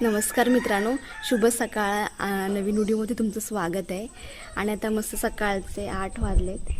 नमस्कार मित्रांनो शुभ सकाळ नवीन व्हिडिओमध्ये तुमचं स्वागत आहे. आणि आता मस्त सकाळचे आठ वाजलेत.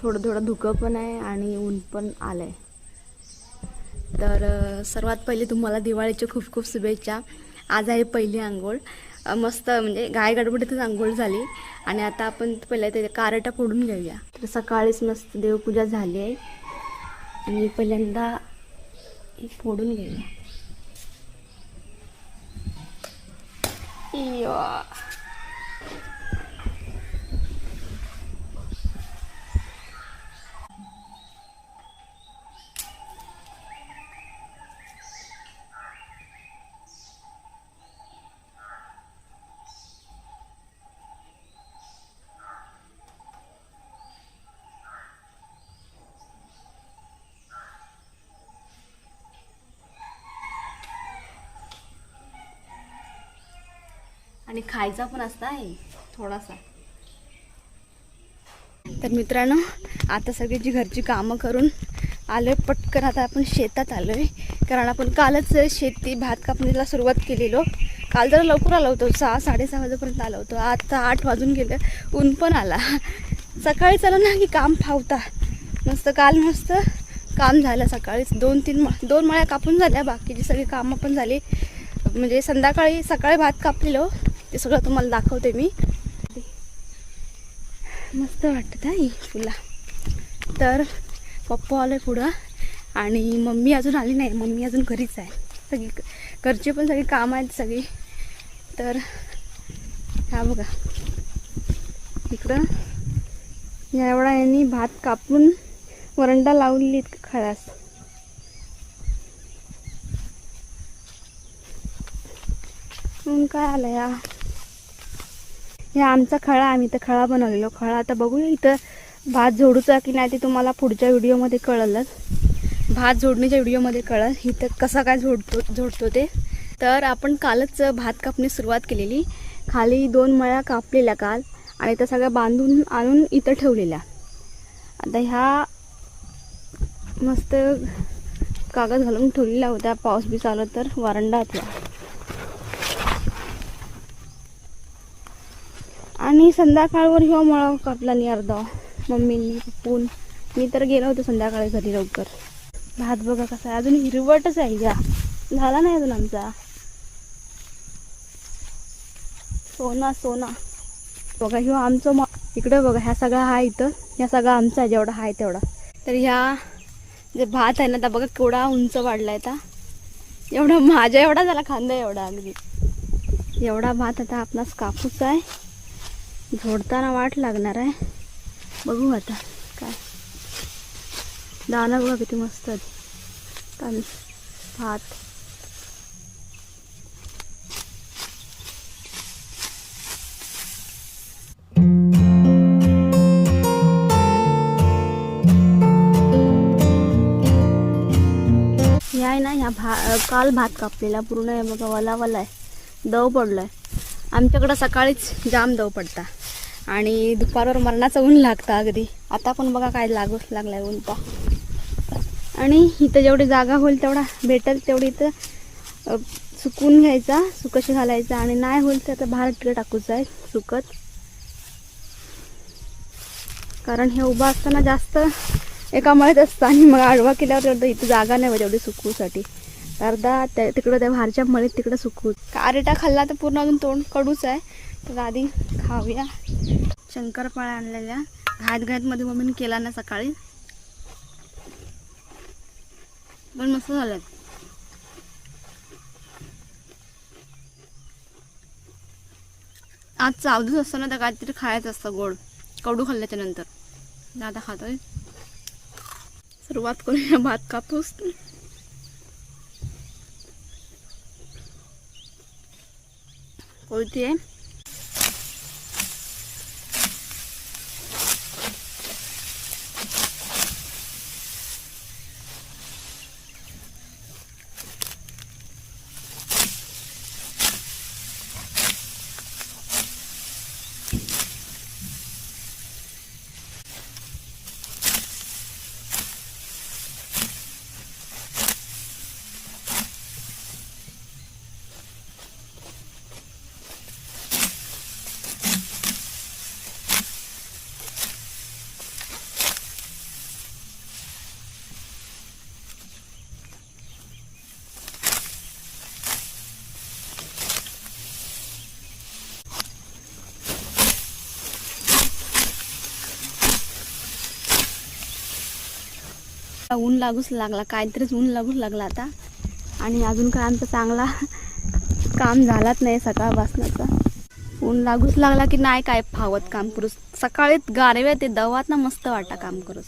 थोडं थोडं धुकं पण आहे आणि ऊन पण आलं आहे तर सर्वात पहिले तुम्हाला दिवाळीच्या खूप खूप शुभेच्छा. आज आहे पहिली आंघोळ. मस्त म्हणजे गाय गडबडीतच आंघोळ झाली. आणि आता आपण पहिल्या त्याच्या कारटा फोडून घेऊया. तर सकाळीच मस्त देवपूजा झाली आहे. आणि पहिल्यांदा फोडून घेऊया. いい。आणि खायचा पण असता आहे थोडासा. तर मित्रांनो आता सगळी घरची कामं करून आलोय पटकन आता आपण शेतात आलोय. कारण आपण कालच शेती भात कापणीला सुरुवात केलेलो. काल जरा लवकर आलो होतो सहा साडेसहा वाजेपर्यंत आलो होतो. आता आठ वाजून गेलं ऊन पण आला. सकाळी चला ना की काम फावता. मस्त काल मस्त काम झालं सकाळीच. दोन तीन दोन मळ्या कापून झाल्या बाकीची सगळी कामं पण झाली. म्हणजे संध्याकाळी सकाळी भात कापलेलो. ते सगळं तुम्हाला दाखवते मी. मस्त वाटत ही फुला. तर पप्पा आलं पुढं आणि मम्मी अजून आली नाही. मम्मी अजून घरीच आहे. सगळी घरचे पण सगळी काम आहेत सगळी. तर हा बघा. इकडं या एवढा यांनी भात कापून वरंडा लावली खळास ऊन काय आलं या हे आमचा खळा आम्ही तर खळा बनवलेलो. खळा आता बघूया इथं भात जोडूचा की नाही ते तुम्हाला पुढच्या व्हिडिओमध्ये कळलंच. भात जोडणीच्या व्हिडिओमध्ये कळल. इथं कसा काय जोडतो जोडतो ते. तर आपण कालच भात कापणी सुरुवात केलेली. खाली दोन मळ्या कापलेल्या काल आणि त्या सगळ्या बांधून आणून इथं ठेवलेल्या. आता ह्या मस्त कागद घालून ठेवलेला होता पाऊस बी आला तर वरंडातल्या आणि संध्याकाळवर ह्यो मळा कापला नाही अर्धा. मम्मीनी पप्पून मी तर गेलो होतो संध्याकाळी घरी लवकर. भात बघा कसा आहे. अजून हिरवटच आहे या झाला नाही अजून आमचा. सोना सोना. बघा ह्यो आमचं म इकडं बघा ह्या सगळा हा इथं. ह्या सगळा आमचा आहे जेवढा आहे तेवढा. तर ह्या जे भात आहे ना त्या बघा केवढा उंच वाढला आहे आता. एवढा माझ्या एवढा झाला खांदा एवढा अगदी. एवढा भात आता आपणास कापूस आहे. झोडताना वाट लागणार आहे. बघू आता काय. दाना बघा किती मस्त आहेत. तांद भात. हे आहे ना ह्या भा काल भात कापलेला पूर्ण आहे बघा वला वला आहे. दव पडलं आहे आमच्याकडं सकाळीच जाम दव पडता. आणि दुपारवर मरणाचं ऊन लागतं अगदी. आता पण बघा काय लागू आहे ऊन पा आणि इथं जेवढी जागा होईल तेवढा भेटेल तेवढी इथं सुकून घ्यायचा सुकशी घालायचा आणि नाही होईल तर आता बाहेर तिकडे टाकूचं आहे सुकत. कारण हे उभं असताना जास्त एका मळ्यात असतं आणि मग आडवा केल्यावर तेवढं इथं जागा नाही व एवढी सुकूसाठी अर्धा त्या तिकडं त्या बाहेरच्या मळीत तिकडं सुकू कारेटा खाल्ला तर पूर्ण अजून तोंड कडूच आहे. तर आधी खाऊया. शंकरपाळ्या आणलेल्या. घात घातमध्ये मम्मीने केला ना सकाळी. पण मस्त झालं आज चावदूच असतं ना तर काहीतरी खायचं असतं गोड. कडू खाल्ल्याच्या नंतर. दादा खातोय. सुरुवात करूया भात कापूस. कोणती आहे ऊन लागूच लागला काहीतरीच ऊन लागूच लागला आता. आणि अजून काय आमचा चांगला काम झालाच नाही सकाळपासनाचा. ऊन लागूच लागला की नाही काय फावत काम करूस. सकाळीत गारव्या ते दवात ना मस्त वाटा काम करूस.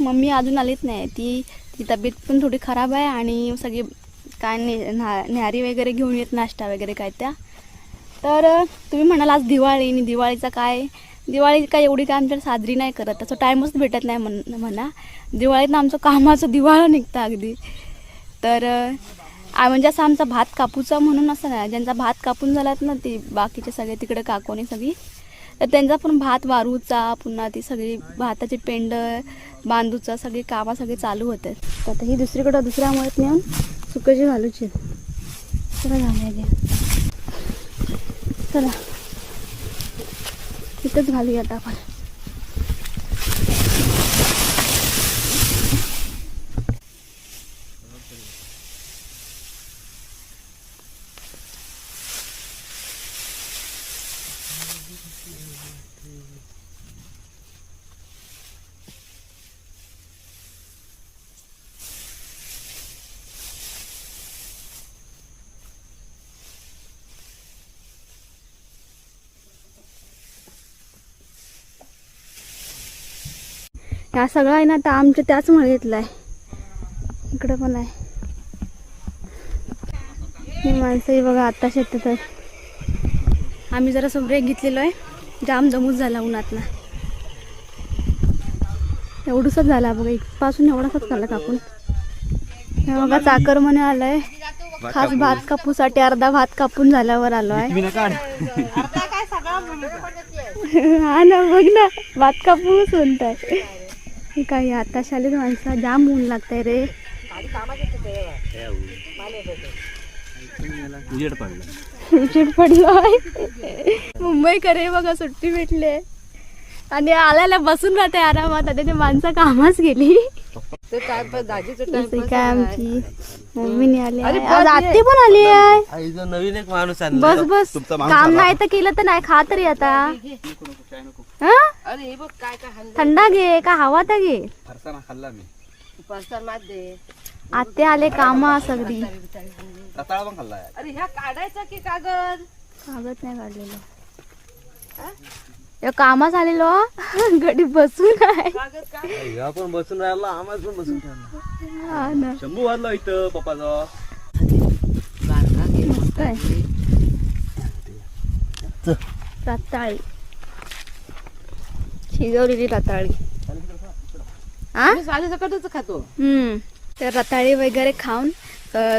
मम्मी अजून आलीच नाही ती ती तब्येत पण थोडी खराब आहे आणि सगळी काय ने न्हा- न्याहारी वगैरे घेऊन येत नाश्ता वगैरे काय त्या. तर तुम्ही म्हणाल आज दिवाळी आणि दिवाळीचा काय दिवाळी काय एवढी काय आमच्या साजरी नाही करत त्याचा टाईमच भेटत नाही म्हण म्हणा. दिवाळीत आमचं कामाचं दिवाळं निघतं अगदी. तर म्हणजे असं आमचा भात कापूचा म्हणून असं नाही ज्यांचा भात कापून झालात ना ती बाकीचे सगळे तिकडे काकोनी सगळी तर त्यांचा पण भात वारूचा पुन्हा ती सगळी भाताची पेंड बांधूचा सगळी कामं सगळी चालू होते. तर आता ही दुसरीकडं दुसऱ्या मुळात नेऊन सुकजी घालूची. चला घालायचे चला. इथंच घालूया आपण. ह्या सगळा आहे ना आता आमच्या त्याच मळ्यातला आहे इकडं पण आहे. ही माणसंही बघा आता शेतात आहेत. आम्ही जरा ब्रेक घेतलेलो आहे. जाम जमूच झाला उन्हातला एवढूसच झाला बघा इथपासून एवढासाच झाला कापून. बघा चाकर म्हणे आलाय. खास भात कापूसाठी अर्धा भात कापून झाल्यावर आलो आहे हा ना बघ ना भात कापूस म्हणताय. हे काय आता शाळेत माणसा जाम ऊन लागतंय रे. उजेड पडला मुंबई करे बघा सुट्टी भेटले. आणि आल्याला बसून राहते आरामात. आता ते माणसं कामाच गेली. काय आमची. मम्मीने आली. आत्ते पण आली आहे. नवीन एक माणूस बस बस. काम नाही तर केलं तर नाही. खा तरी आता. हं? अरे हे बघ काय काय थंडा घे का हवा तर घे. फरसाना खाल्ला मी. मात दे. आत्ते आले कामा सगळी. रताळा पण खाल्ला अरे ह्या काढायचा की कागद? कागद नाही काढलेलो. या कामास आलेलो गडी बसून आहे. कागद का? ह्या पण बसून राहिला आम्हाला पण बसून राहिला. हा ना. शंभू वाजला इथं पप्पाचा आहे. रताळी. शिजवलेली रताळी. हा खातो. हम्म. तर रताळी वगैरे खाऊन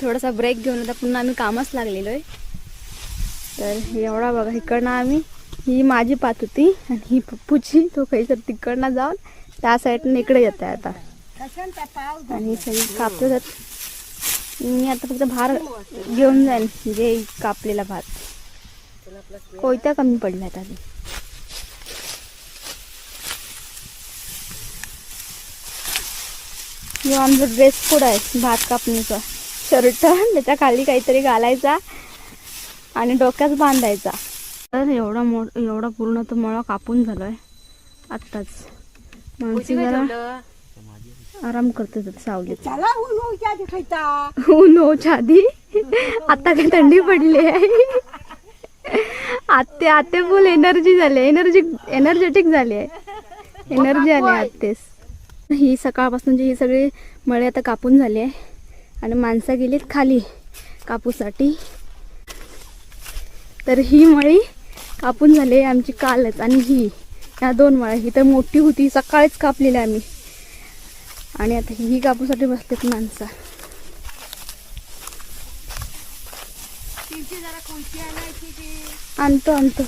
थोडासा ब्रेक घेऊन आता पुन्हा आम्ही कामच लागलेलो आहे तर एवढा बघा इकडनं आम्ही ही माझी पात होती आणि ही पप्पूची तो तर तिकडनं जाऊन त्या साईडनं इकडे येत आहे आता. आणि सगळी कापतात मी आता फक्त भार घेऊन जाईन जे कापलेला भात. कोयत्या कमी पडल्यात आधी. जो आमचा ड्रेस कोड आहे भात कापणीचा. शर्ट त्याच्याखाली काहीतरी घालायचा आणि डोक्यात बांधायचा. तर एवढा मो एवढा पूर्ण तो मळा कापून झालोय. आत्ताच. माणसे जरा आराम करतात आता सावलीत. ऊन होच्या आधी आता काय थंडी पडली आहे? आत्ते आत्ते फुल एनर्जी झाली एनर्जी एनर्जेटिक झाली आहे. एनर्जी आली आत्तेस ही सकाळपासूनची ही सगळी मळे आता कापून झाली आहे. आणि माणसं गेलीत खाली कापूसाठी. तर ही मळी कापून झाली आहे आमची कालच आणि ही ह्या दोन मळ्या. ही तर मोठी होती सकाळीच कापलेली आम्ही. आणि आता ही कापूसाठी बसलेत माणसं. आणतो आणतो.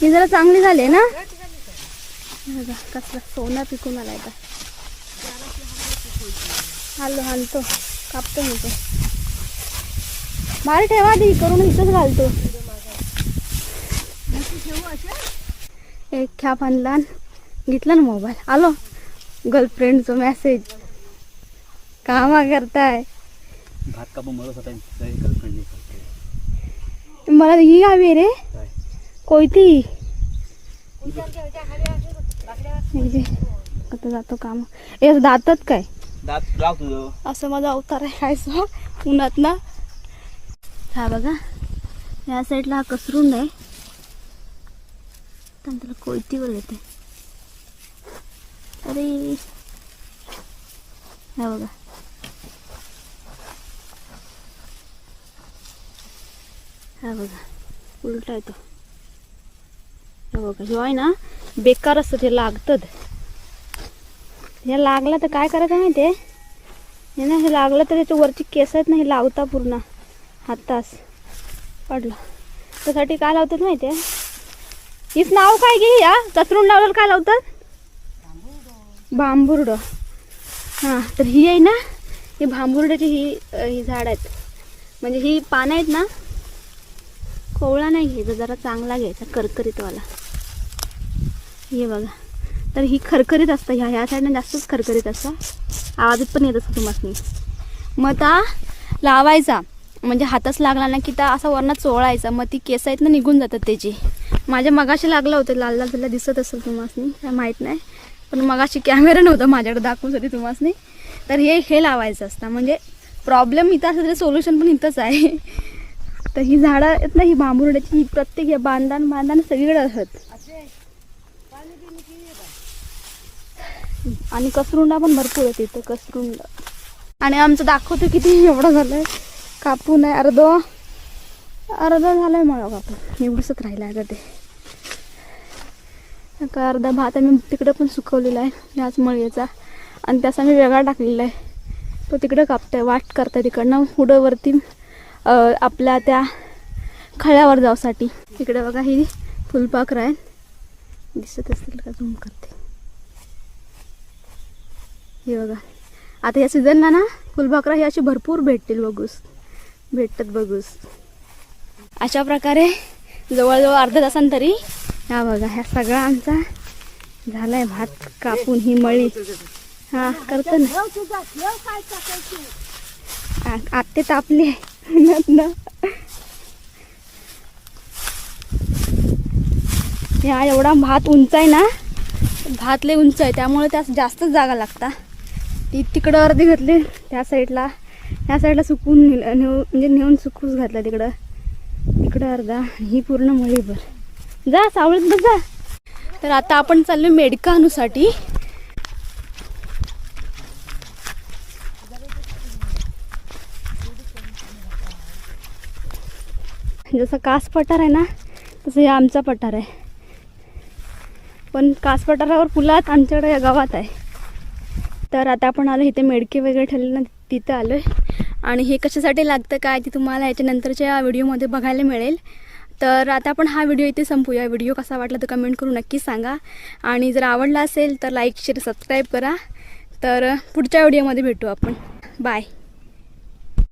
ही जरा चांगली झाली आहे ना? हे बघा, कसला सोना पिकून आलाय आता हॅलो आणतो कापतो मी तो बाहेर ठेवा ती करून इथंच घालतो. एक ख्याप आणला घेतला ना मोबाईल. आलो गर्लफ्रेंडचा मेसेज कामा करताय? भात कापून मरत होता गर्लफ्रेंड मला ही हवी रे. काय? कोयती? हे जे आता जातो काम. ए दातात काय? दात लाव तुझं असं माझा अवतार आहे खायचं उन्हात ना हा बघा. या साईडला हा कसरुंड आहे. त्याला कोयतीवर येते. अरे. हा बघा. हा बघा. उलटा येतो. हा बघा. ह्यो आहे ना बेकार असतं ते लागतं हे लागलं तर काय करायचं माहिती आहे? हे ना हे लागलं तर त्याच्या वरची केस आहेत ना हे लावता पूर्ण. हातास पडलं. त्यासाठी काय लावतात माहिती आहे? हीच नाव काय घे या? चतरून लावल्यावर काय लावतात? बांबुर्ड हां तर ही आहे ना ही भांबुर्ड्याची ही ही झाड आहेत. म्हणजे ही पानं आहेत ना कोवळा नाही घ्यायचा जरा चांगला घ्यायचा करकरीतवाला. हे बघा. तर ही खरखरीत असतं ह्या ह्या साईडनं जास्तच खरखरीत असतं. आवाजात पण येत असतं तुम्हाला मग आता लावायचा. म्हणजे हातच लागला ना की त्या असा वरणात चोळायचा. मग ती केस आहेत ना निघून जातात त्याची. माझ्या मगाशी लागलं होतं लाल लाल त्याला दिसत असेल तुम्हाला काय माहीत नाही. पण मगाशी कॅमेरा नव्हता माझ्याकडे दाखवूसाठी तुम्हाला तर हे हे लावायचं असतं. म्हणजे प्रॉब्लेम इथं असं तरी सोल्युशन पण इथंच आहे. तर ही झाडं आहेत ना ही बांबुर्ड्याची ही प्रत्येक हे बांधण बांधण सगळीकडे असत आणि कसरुंडा पण भरपूर आहे तिथं कसरुंड आणि आमचं दाखवतो किती एवढं झालंय. कापून आहे अर्ध अर्ध झालंय मला कापून एवढंच राहिलं आहे ते. का अर्धा भात आम्ही तिकडं पण सुकवलेला आहे याच मळीचा. आणि त्याचा मी वेगळा टाकलेला आहे. तो तिकडं कापताय वाट करताय तिकडनं. पुढं वरती आपल्या त्या खळ्यावर जाऊसाठी. तिकडे बघा ही फुलपाखरं आहे दिसत असतील का? झूम करते. हे बघा. आता या सीझनला ना फुलभाकरा हे अशी भरपूर भेटतील बघूस. भेटतात बघूस. अशा प्रकारे जवळजवळ अर्ध्या तासांतरी हा बघा ह्या सगळा आमचा झालाय भात कापून ही मळी. हा करतो ना. आत्ते तापले उन्हात ह्या एवढा भात उंच आहे ना भात लय उंच आहे त्यामुळे त्यास जास्तच जागा लागता. ती तिकडं अर्धी घातली त्या साईडला ह्या साईडला सुकून नेऊ म्हणजे नेऊन सुकूच घातला तिकडं. तिकडं अर्धा ही पूर्ण मळीभर. जा सावळीत बस जा. तर आता आपण चाललो मेडका आणूसाठी जसं कास पठार आहे ना तसं हे आमचा पठार आहे. पण कास पठारावर पुलात आमच्याकडे या गावात आहे. तर आता आपण आलो इथे मेडके वगैरे ठरले ना तिथं आलो आहे आणि हे कशासाठी लागतं काय ते तुम्हाला याच्यानंतरच्या व्हिडिओमध्ये बघायला मिळेल. तर आता आपण हा व्हिडिओ इथे संपूया. व्हिडिओ कसा वाटला तर कमेंट करून नक्कीच सांगा. आणि जर आवडला असेल तर लाईक शेअर सबस्क्राईब करा. तर पुढच्या व्हिडिओमध्ये भेटू आपण. बाय.